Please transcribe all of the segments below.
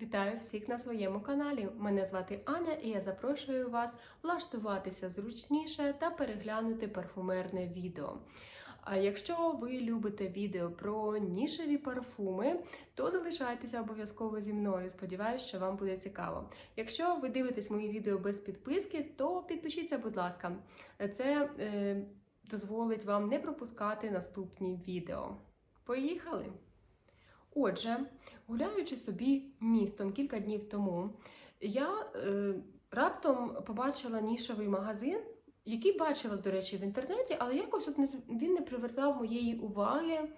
Вітаю всіх на своєму каналі. Мене звати Аня і я запрошую вас влаштуватися зручніше та переглянути парфумерне відео. А якщо ви любите відео про нішеві парфуми, то залишайтеся обов'язково зі мною. Сподіваюсь, що вам буде цікаво. Якщо ви дивитесь мої відео без підписки, то підпишіться, будь ласка. Це е, дозволить вам не пропускати наступні відео. Поїхали! Отже, гуляючи собі містом кілька днів тому, я е, раптом побачила нішевий магазин, який бачила, до речі, в інтернеті, але якось от не, він не привертав моєї уваги.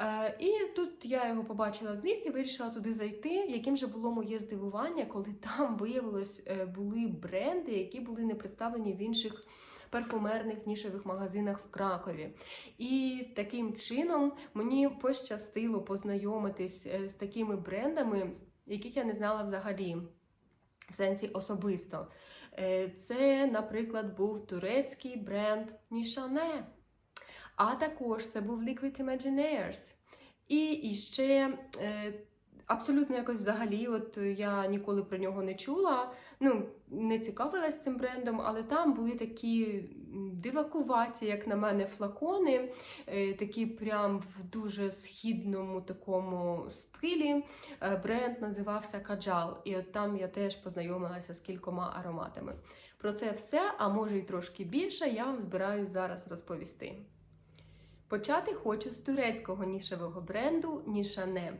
Е, і тут я його побачила в місті, вирішила туди зайти. Яким же було моє здивування, коли там виявилось е, були бренди, які були не представлені в інших парфумерних нішевих магазинах в Кракові. І таким чином мені пощастило познайомитись е, з такими брендами, яких я не знала взагалі. В сенсі особисто. Е, Це, наприклад, був турецький бренд Нішане. А також це був Liquid Imaginaires. І, і ще е, абсолютно якось взагалі, от я ніколи про нього не чула. Ну, не цікавилась цим брендом, але там були такі дивакуваті, як на мене, флакони, е, такі прям в дуже східному такому стилі. Е, Бренд називався Каджал, і от там я теж познайомилася з кількома ароматами. Про це все, а може й трошки більше, я вам збираюсь зараз розповісти. Почати хочу з турецького нішевого бренду Нішане.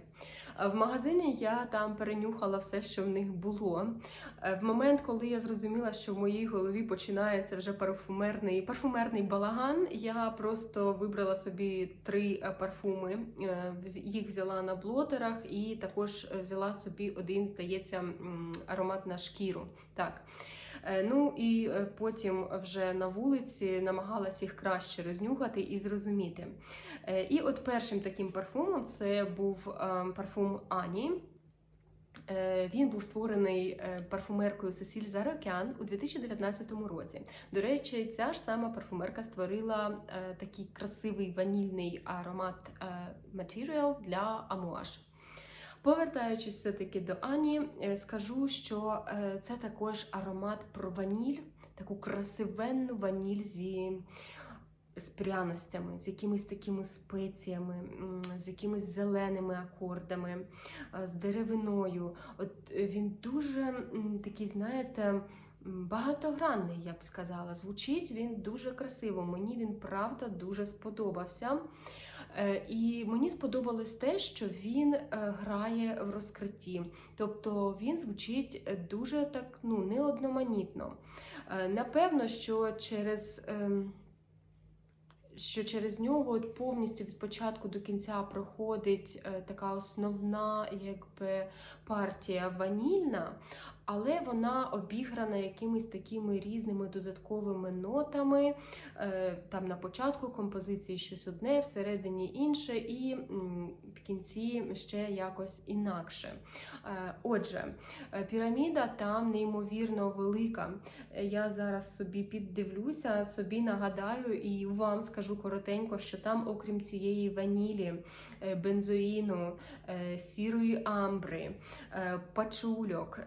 Е, В магазині я там перенюхала все, що в них було. Е, В момент, коли я зрозуміла, що в моїй голові починається вже парфумерний, парфумерний балаган, я просто вибрала собі три е, парфуми. Їх взяла на блотерах і також взяла собі один, здається, аромат на шкіру. Так. Е, Ну і е, потім вже на вулиці намагалась їх краще рознюхати і зрозуміти. Е, І от першим таким парфумом це був парфум Ані. Він був створений парфумеркою Сесіль Зарокян у 2019 році. До речі, ця ж сама парфумерка створила такий красивий ванільний аромат Material для Амуаш. Повертаючись все-таки до Ані, е, скажу, що е, це також аромат про ваніль, таку красивенну ваніль зі з пряностями, з якимись такими спеціями, з якимись зеленими акордами, е, з деревиною. От він дуже такий, знаєте, багатогранний, я б сказала. Звучить він дуже красиво. Мені він правда дуже сподобався. Е, І мені сподобалось те, що він е, грає в розкритті. Тобто він звучить е, дуже так ну, неодноманітно. Напевно, що через. ем, що через нього от повністю від початку до кінця проходить така основна якби, партія ванільна, але вона обіграна якимись такими різними додатковими нотами. Е, Там на початку композиції щось одне, всередині інше, і в кінці ще якось інакше. Е, Отже, е, піраміда там неймовірно велика. Я зараз собі піддивлюся, собі нагадаю і вам скажу коротенько, що там, окрім цієї ванілі, бензоїну, сірої амбри, пачульок,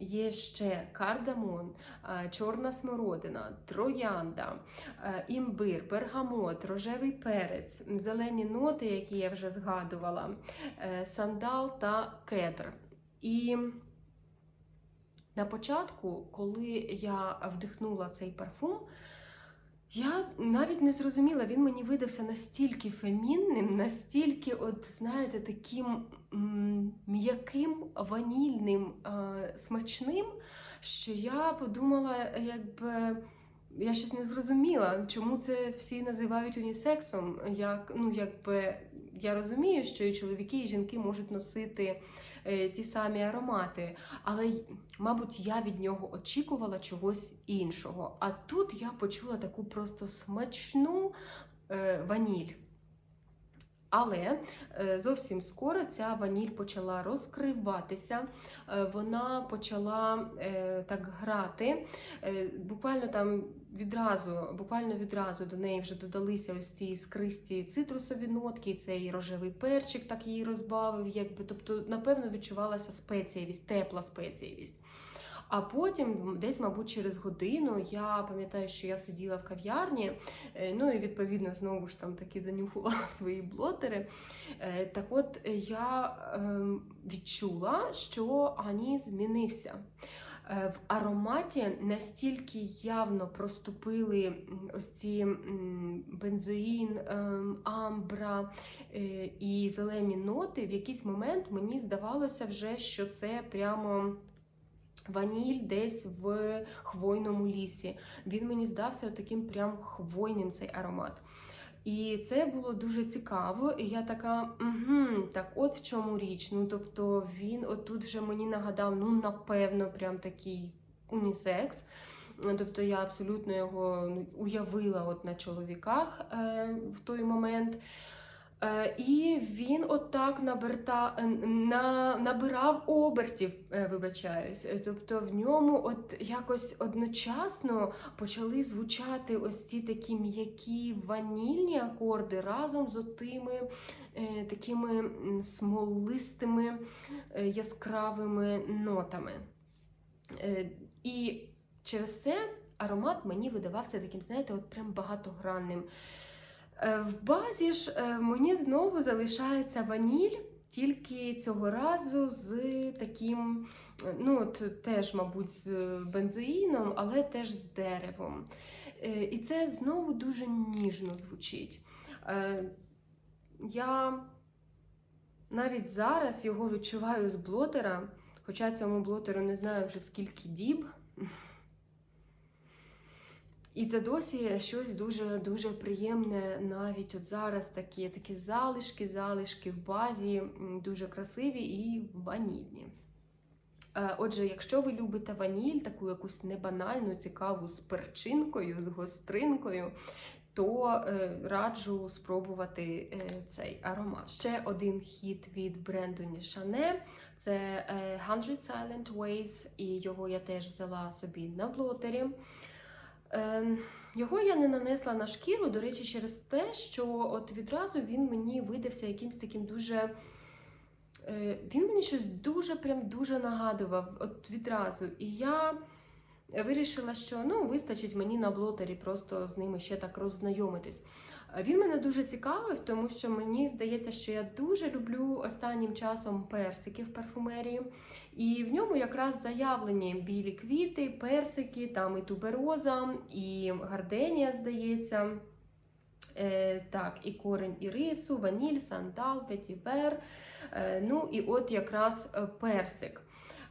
є ще кардамон, е, чорна смородина, троянда, е, імбир, бергамот, рожевий перець, зелені ноти, які я вже згадувала, е, сандал та кедр. І на початку, коли я вдихнула цей парфум, я навіть не зрозуміла, він мені видався настільки фемінним, настільки, от знаєте, таким м'яким, ванільним, е, смачним, що я подумала, якби. Я щось не зрозуміла, чому це всі називають унісексом. Як, ну, якби, я розумію, що і чоловіки, і жінки можуть носити ті самі аромати, але, мабуть, я від нього очікувала чогось іншого. А тут я почула таку просто смачну е, ваніль. Але е, зовсім скоро ця ваніль почала розкриватися, е, вона почала е, так грати. Буквально там відразу, буквально відразу до неї вже додалися ось ці іскристі цитрусові нотки, цей рожевий перчик так її розбавив, якби тобто, напевно, відчувалася спецієвість, тепла спецієвість. А потім, десь, мабуть, через годину, я пам'ятаю, що я сиділа в кав'ярні, е, ну і відповідно знову ж там таки занюхувала свої блотери. Е, Так от е, я ем, відчула, що Ані змінився. В ароматі настільки явно проступили ось ці бензоїн, ем, амбра і зелені ноти. В якийсь момент мені здавалося вже, що це прямо. Ваніль десь в хвойному лісі. Він мені здався таким прям хвойним цей аромат. І це було дуже цікаво. І я така, угу, так от в чому річ. Ну, тобто він отут вже мені нагадав, ну, напевно, прям такий унісекс. Тобто я абсолютно його ну, уявила от на чоловіках е, в той момент. Е, і він отак наберта, е, на, набирав обертів, е, вибачаюсь. Тобто в ньому от якось одночасно почали звучати ось ці такі м'які ванільні акорди разом з отими такими смолистими яскравими нотами. І через це аромат мені видавався таким, знаєте, от прям багатогранним. Е, В базі ж е, мені знову залишається ваніль, тільки цього разу з таким, е, ну от теж, мабуть, з бензоїном, але теж з деревом. І це знову дуже ніжно звучить. Я навіть зараз його відчуваю з блотера, хоча цьому блотеру не знаю вже скільки діб. І це досі щось дуже дуже приємне. Навіть от зараз такі, такі залишки, залишки в базі, дуже красиві і ванільні. Е, Отже, якщо ви любите ваніль, таку якусь небанальну, цікаву з перчинкою, з гостринкою, то е, раджу спробувати е, цей аромат. Ще один хіт від бренду Nishane – це е, 100 Silent Ways, і його я теж взяла собі на блотері. Ем, Його я не нанесла на шкіру, до речі, через те, що от відразу він мені видався якимсь таким дуже. е, Він мені щось дуже прям дуже нагадував от відразу. І я вирішила, що ну, вистачить мені на блотері просто з ними ще так роззнайомитись. Він мене дуже цікавив, тому що мені здається, що я дуже люблю останнім часом персики в парфумерії. І в ньому якраз заявлені білі квіти, персики, там і тубероза, і гарденія, здається. Е, так, і корень ірису, ваніль, сандал, петівер. Е, ну і от якраз е, персик.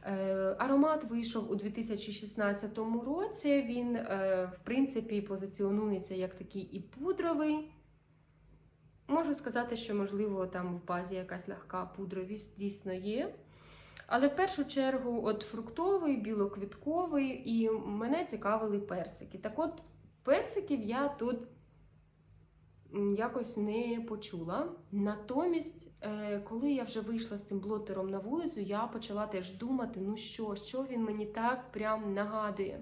Е, Аромат вийшов у 2016 році. Він, е, в принципі, позиціонується як такий і пудровий. Можу сказати, що, можливо, там в базі якась легка пудровість дійсно є. Але в першу чергу от фруктовий, білоквітковий, і мене цікавили персики. Так от, персиків я тут якось не почула. Натомість, е, коли я вже вийшла з цим блотером на вулицю, я почала теж думати, ну що, що він мені так прям нагадує.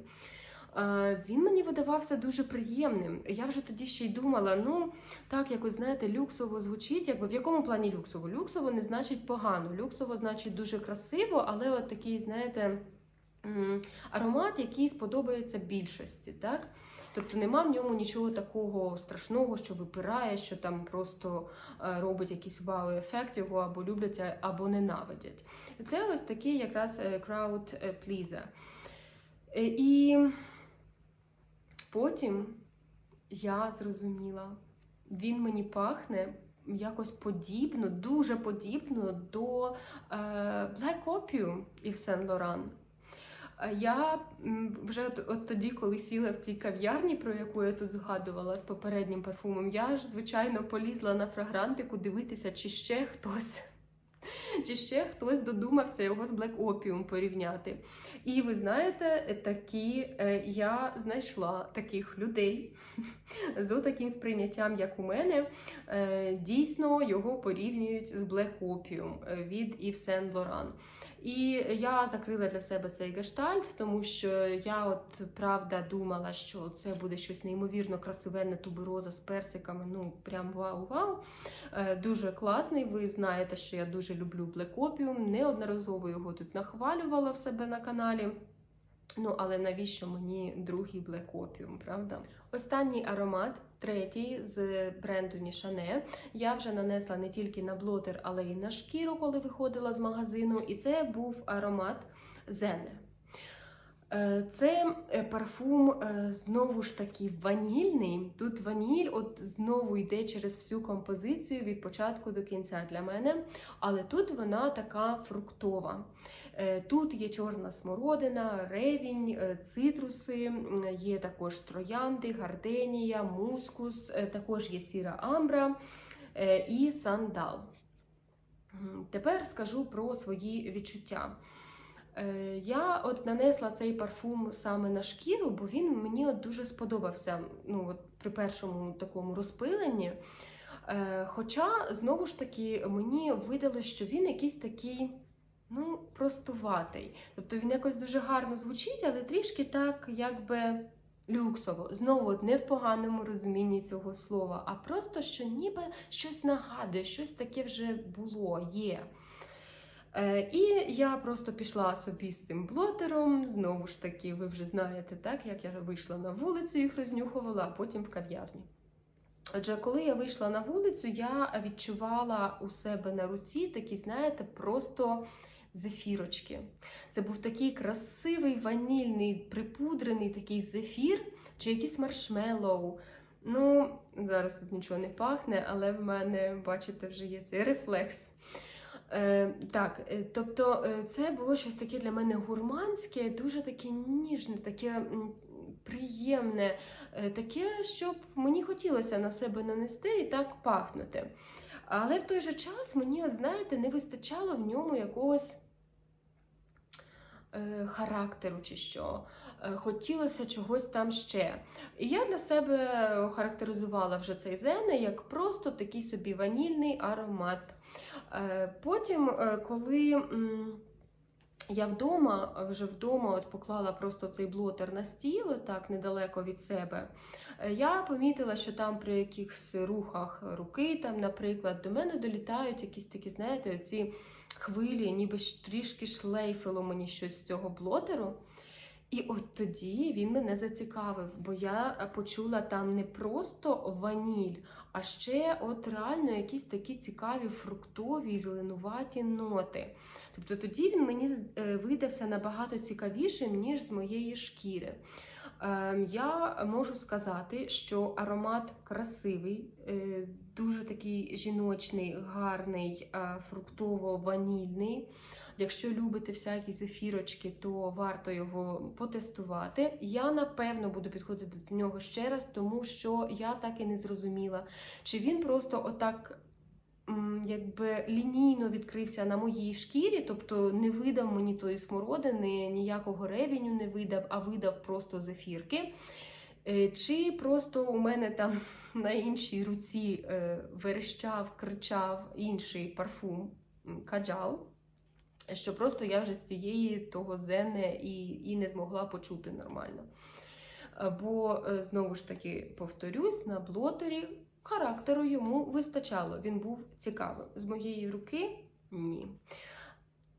Е, Він мені видавався дуже приємним. Я вже тоді ще й думала, ну так, якось знаєте, люксово звучить. Якби в якому плані люксово? Люксово не значить погано. Люксово значить дуже красиво, але от такий, знаєте, аромат, який сподобається більшості. так? Тобто нема в ньому нічого такого страшного, що випирає, що там просто е, робить якийсь вау-ефект його або люблять, або ненавидять. Це ось такий якраз crowd е, pleaser. Е, І потім я зрозуміла, він мені пахне якось подібно, дуже подібно до е, Black Opium і Saint Laurent. Я вже от, от тоді, коли сіла в цій кав'ярні, про яку я тут згадувала з попереднім парфумом, я ж, звичайно, полізла на фрагрантику дивитися, чи ще хтось чи ще хтось додумався його з Black Opium порівняти. І ви знаєте, такі е, я знайшла таких людей з таким сприйняттям, як у мене. Е, дійсно його порівнюють з Black Opium е, від Yves Saint Laurent. І я закрила для себе цей гештальт, тому що я, от правда, думала, що це буде щось неймовірно красивенне тубероза з персиками. Ну, прям вау-вау. Е, Дуже класний. Ви знаєте, що я дуже люблю Black Opium. Неодноразово його тут нахвалювала в себе на каналі. Ну, але навіщо мені другий Black Opium, правда? Останній аромат, третій з бренду Нішане. Я вже нанесла не тільки на блотер, але й на шкіру, коли виходила з магазину. І це був аромат Зене. Е, Це е, парфум е, знову ж таки ванільний. Тут ваніль от знову йде через всю композицію від початку до кінця для мене. Але тут вона така фруктова. Тут є чорна смородина, ревінь, цитруси, є також троянди, гарденія, мускус, також є сіра амбра і сандал. Тепер скажу про свої відчуття. Е, Я от нанесла цей парфум саме на шкіру, бо він мені от дуже сподобався ну, от при першому такому розпиленні. Е, Хоча, знову ж таки, мені видалось, що він якийсь такий ну, простуватий. Тобто він якось дуже гарно звучить, але трішки так, якби люксово. Знову от не в поганому розумінні цього слова, а просто що ніби щось нагадує, щось таке вже було, є. Е, і я просто пішла собі з цим блотером. Знову ж таки, ви вже знаєте, так, як я вийшла на вулицю, їх рознюхувала, а потім в кав'ярні. Отже, коли я вийшла на вулицю, я відчувала у себе на руці такі, знаєте, просто зефірочки. Це був такий красивий ванільний, припудрений такий зефір, чи якийсь маршмеллоу. Ну, зараз тут нічого не пахне, але в мене, бачите, вже є цей рефлекс. Е, так, е, тобто е, це було щось таке для мене гурманське, дуже таке ніжне, таке приємне, таке, щоб мені хотілося на себе нанести і так пахнути. Але в той же час мені, знаєте, не вистачало в ньому якогось характеру чи що. Е, Хотілося чогось там ще. І я для себе характеризувала вже цей зене як просто такий собі ванільний аромат. Е, Потім, е, коли я вдома, вже вдома от поклала просто цей блотер на стіл, так недалеко від себе, я помітила, що там при якихось рухах руки, там, наприклад, до мене долітають якісь такі, знаєте, оці хвилі, ніби трішки шлейфило мені щось з цього блотеру. І от тоді він мене зацікавив, бо я почула там не просто ваніль, а ще от реально якісь такі цікаві фруктові і зеленуваті ноти. Тобто тоді він мені е, видався набагато цікавішим, ніж з моєї шкіри. Ем, Я можу сказати, що аромат красивий, е, дуже такий жіночний, гарний, е, фруктово-ванільний. Якщо любите всякі зефірочки, то варто його потестувати. Я напевно буду підходити до нього ще раз, тому що я так і не зрозуміла, чи він просто отак. Якби лінійно відкрився на моїй шкірі, тобто не видав мені тої смородини, ніякого ревеню не видав, а видав просто зефірки. Е, Чи просто у мене там на іншій руці е, верещав, кричав інший парфум каджал що просто я вже з цієї того зене і, і не змогла почути нормально. Е, Бо, е, знову ж таки, повторюсь, на блотері характеру йому вистачало. Він був цікавим. З моєї руки ні.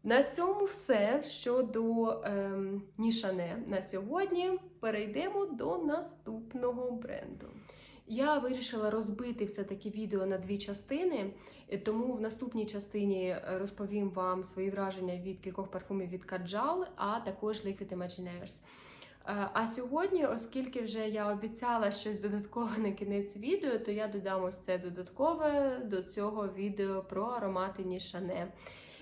На цьому все щодо ем, Нішане на сьогодні. Перейдемо до наступного бренду. Я вирішила розбити все-таки відео на дві частини, тому в наступній частині е, розповім вам свої враження від кількох парфумів від Kajal, а також Liquid Imaginaires. Е, А сьогодні, оскільки вже я обіцяла щось додаткове на кінець відео, то я додам ось це додаткове до цього відео про аромати Нішане.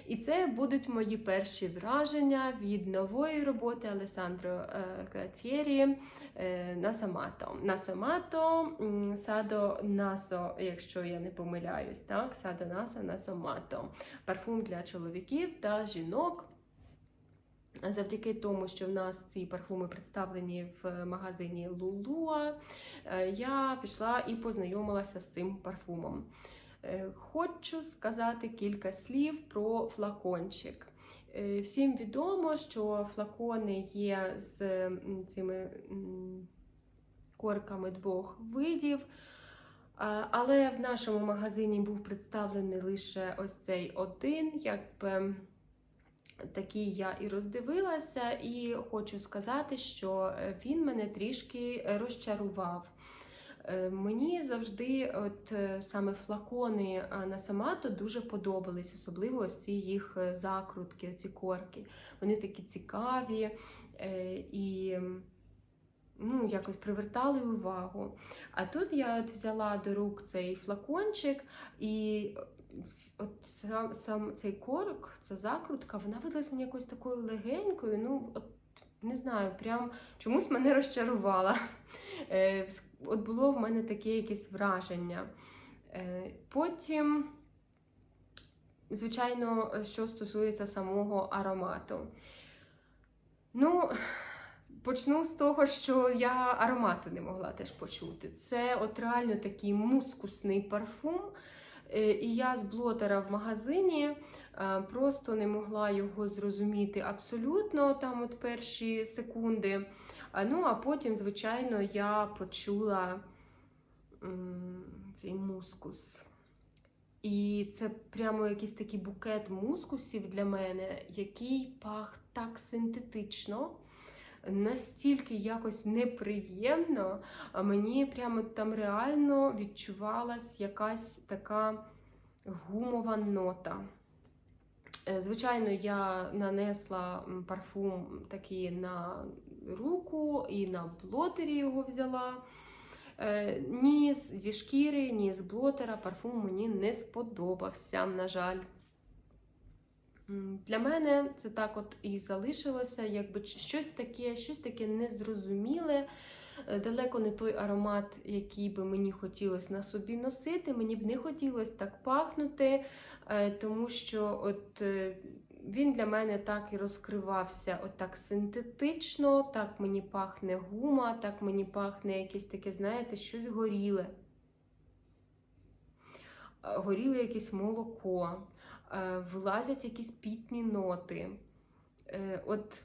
І це будуть мої перші враження від нової роботи Алесандро е, Катєрі е, Насамато. Насамато Садо Насо, якщо я не помиляюсь, так? Садо Насо Насамато. Парфум для чоловіків та жінок. Завдяки тому, що в нас ці парфуми представлені в магазині Лулуа, е, я пішла і познайомилася з цим парфумом. Е, Хочу сказати кілька слів про флакончик. Е, Всім відомо, що флакони є з цими корками двох видів. Але в нашому магазині був представлений лише ось цей один, якби такий я і роздивилася, і хочу сказати, що е, він мене трішки розчарував. Е, Мені завжди от е, саме флакони а, на Самато дуже подобались, особливо ось ці їх е, закрутки, ці корки. Вони такі цікаві і ну, якось привертали увагу. А тут я от взяла до рук цей флакончик, і от сам, сам цей корок, ця закрутка, вона видалась мені якось такою легенькою. Ну, от не знаю, прям чомусь мене розчарувала. Е, От було в мене таке якесь враження. Е, Потім, звичайно, що стосується самого аромату. Ну, почну з того, що я аромату не могла теж почути. Це от реально такий мускусний парфум. Е, І я з блотера в магазині просто не могла його зрозуміти абсолютно там от перші секунди. Ну, а потім, звичайно, я почула цей мускус. І це прямо якийсь такий букет мускусів для мене, який пах так синтетично, настільки якось неприємно. Мені прямо там реально відчувалась якась така гумова нота. Е, Звичайно, я нанесла парфум такий на руку і на блотері його взяла. Е, Ні зі шкіри, ні з блотера парфум мені не сподобався, на жаль. Для мене це так от і залишилося, якби щось таке, щось таке незрозуміле. Е, Далеко не той аромат, який би мені хотілося на собі носити. Мені б не хотілося так пахнути, е, тому що от е, він для мене так і розкривався отак синтетично, так мені пахне гума, так мені пахне якесь таке, знаєте, щось горіле. Горіле якесь молоко, вилазять якісь пітні ноти. От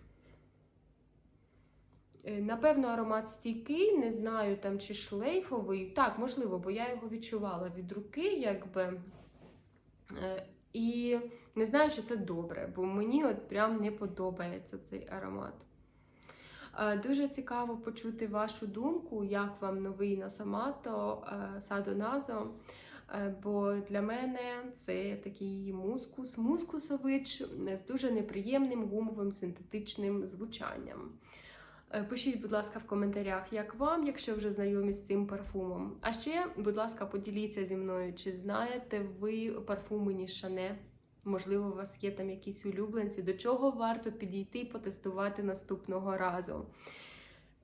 Напевно, аромат стійкий, не знаю там чи шлейфовий. Так, можливо, бо я його відчувала від руки, якби. Е, І не знаю, чи це добре, бо мені от прям не подобається цей аромат. Е, Дуже цікаво почути вашу думку, як вам новий Насамато Садо Назо. Е, Бо для мене це такий мускус, мускусович з дуже неприємним гумовим синтетичним звучанням. Е, Пишіть, будь ласка, в коментарях, як вам, якщо вже знайомі з цим парфумом. А ще, будь ласка, поділіться зі мною, чи знаєте ви парфуми Нішане? Можливо, у вас є там якісь улюбленці, до чого варто підійти і потестувати наступного разу.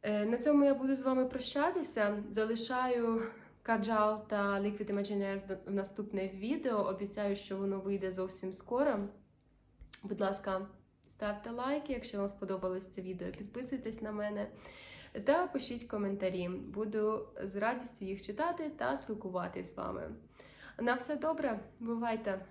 Е, На цьому я буду з вами прощатися. Залишаю каджал та Liquid Imaginaires до- в наступне відео. Обіцяю, що воно вийде зовсім скоро. Будь ласка, ставте лайки, якщо вам сподобалось це відео. Підписуйтесь на мене та пишіть коментарі. Буду з радістю їх читати та спілкуватись з вами. На все добре, бувайте!